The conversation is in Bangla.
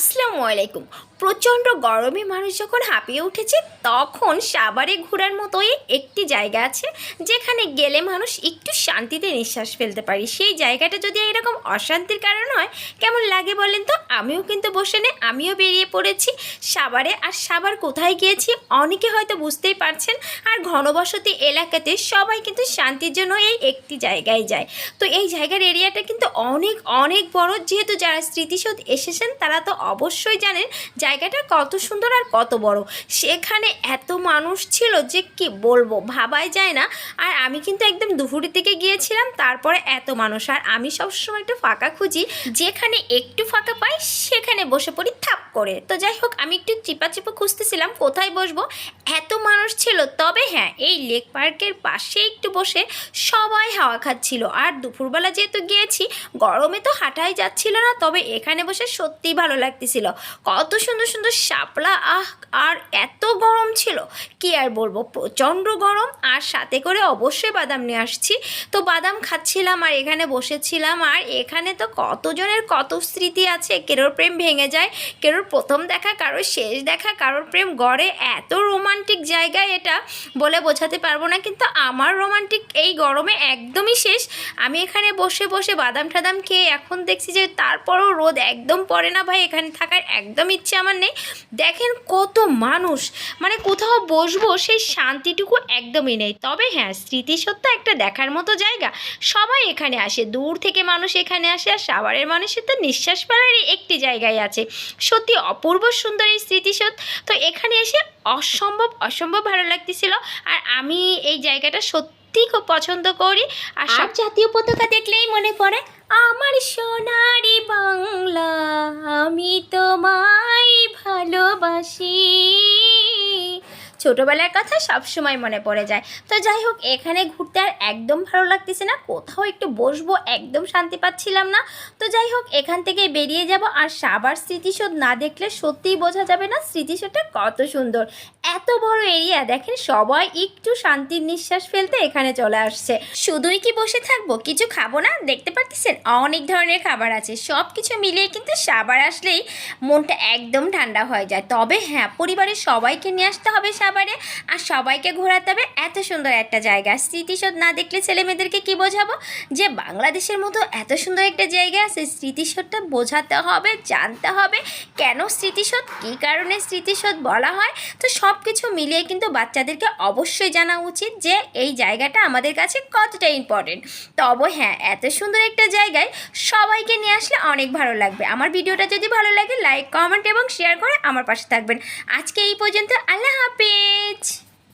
আসসালামু আলাইকুম। প্রচণ্ড গরমে মানুষ যখন হাঁপিয়ে উঠেছে, তখন সাবারে ঘোরার মতোই একটি জায়গা আছে, যেখানে গেলে মানুষ একটু শান্তিতে নিঃশ্বাস ফেলতে পারি। সেই জায়গাটা যদি এরকম অশান্তির কারণ হয়, কেমন লাগে বলেন তো? আমিও কিন্তু বসে নেই আমিও বেরিয়ে পড়েছি সাবারে আর সাবার কোথায় গিয়েছি, অনেকে হয়তো বুঝতেই পারছেন। আর ঘনবসতি এলাকাতে সবাই কিন্তু শান্তির জন্য এই একটি জায়গায় যায়। তো এই জায়গার এরিয়াটা কিন্তু অনেক অনেক বড়। যেহেতু যারা স্মৃতিসৌধ এসেছেন, তারা তো অবশ্যই জানেন জায়গাটা কত সুন্দর আর কত বড়। সেখানে এত মানুষ ছিল যে কি বলব, ভাবাই যায় না। আর আমি কিন্তু একদম দুপুরের দিকে গিয়েছিলাম, তারপরে এত মানুষ। আর আমি সবসময় একটু ফাঁকা খুঁজি, যেখানে একটু ফাঁকা পাই, সেখানে বসে পড়ি থাপ করে। তো যাই হোক, আমি একটু চিপা চিপা খুঁজতেছিলাম, কোথায় বসবো? এত মানুষ ছিল, তবে হ্যাঁ এই লেক পার্কের পাশে একটু বসে সবাই হাওয়া খাচ্ছিল। আর দুপুরবেলা যেহেতু গিয়েছি, গরমে তো হাঁটাই যাচ্ছিল না, তবে এখানে বসে সত্যিই ভালো লাগতেছিল। কত সুন্দর সুন্দর শাপলা, আহ, আর এত গরম ছিল। কি আর বলব, প্রচণ্ড গরম আর সাথে করে অবশ্যই বাদাম নিয়ে আসছি। তো বাদাম খাচ্ছিলাম আর এখানে বসেছিলাম আর এখানে তো কতজনের কত স্মৃতি আছে, কেরোর প্রেম ভেঙে যায়, কেরোর প্রথম দেখা, কারোর শেষ দেখা, কারোর প্রেম গড়ে এত রোমান্টিক জায়গায় এটা বলে বোঝাতে পারব না, কিন্তু আমার রোমান্টিক এই গরমে একদমই শেষ। আমি এখানে বসে বসে বাদাম টাদাম খেয়ে এখন দেখছি যে তারপরও রোদ একদম পড়ে না ভাই, এখানে থাকার একদম ইচ্ছে আমার নেই। দেখেন কত মানুষ মানে কোথাও বসবো, সেই শান্তিটুকু একদমই নেই। তবে হ্যাঁ স্মৃতিসত্য একটা দেখার মতো জায়গা। সবাই এখানে আসে, দূর থেকে মানুষ এখানে আসে, আর সাভারের মানুষের তো নিঃশ্বাস ফেলারই একটি জায়গায় আছে। সত্যি অপূর্ব সুন্দর এই স্মৃতিসৌধ। তো এখানে এসে অসম্ভব অসম্ভব ভালো লাগতেছিল, আর আমি এই জায়গাটা সত্যি খুব পছন্দ করি। আর সব জাতীয় পতাকা দেখলেই মনে পড়ে, আমার সোনারি বাংলা, আমি তোমায় ভালোবাসি। ছোটোবেলার কথা সব সময় মনে পড়ে যায়। তো যাই হোক, এখানে ঘুরতে আর একদম ভালো লাগতেছে না। কোথাও একটু বসবো, একদম শান্তি পাচ্ছিলাম না। তো যাই হোক, এখান থেকে বেরিয়ে যাব। আর সাবার স্মৃতিসৌধ না দেখলে সত্যিই বোঝা যাবে না স্মৃতিসৌধটা কত সুন্দর। এত বড় এরিয়া, দেখেন সবাই একটু শান্তির নিঃশ্বাস ফেলতে এখানে চলে আসছে। শুধুই কি বসে থাকব, কিছু খাব না? দেখতে পাচ্ছেন অনেক ধরনের খাবার আছে। সব কিছু মিলিয়ে কিন্তু সাবার আসলেই মনটা একদম ঠান্ডা হয়ে যায়। তবে হ্যাঁ পরিবারের সবাইকে নিয়ে আসতে হবে সাবারে। আর সবাইকে ঘোরাতে হবে এত সুন্দর একটা জায়গা। স্মৃতিসৌধ না দেখলে ছেলে মেয়েদেরকে কী বোঝাবো? যে বাংলাদেশের মতো এত সুন্দর একটা জায়গা আছে, স্মৃতিসৌধটা বোঝাতে হবে, জানতে হবে কেন স্মৃতিসৌধ, কী কারণে স্মৃতিসৌধ বলা হয়? তো সব কিছু মিলিয়ে কিন্তু বাচ্চাদেরকে অবশ্যই জানা উচিত যে এই জায়গাটা আমাদের কাছে কতটা ইম্পর্টেন্ট তবে হ্যাঁ এত সুন্দর একটা জায়গায় সবাইকে নিয়ে আসলে অনেক ভালো লাগবে। আমার ভিডিওটা যদি ভালো লাগে লাইক কমেন্ট এবং শেয়ার করে আমার পাশে থাকবেন। আজকে এই পর্যন্ত, আল্লাহ it.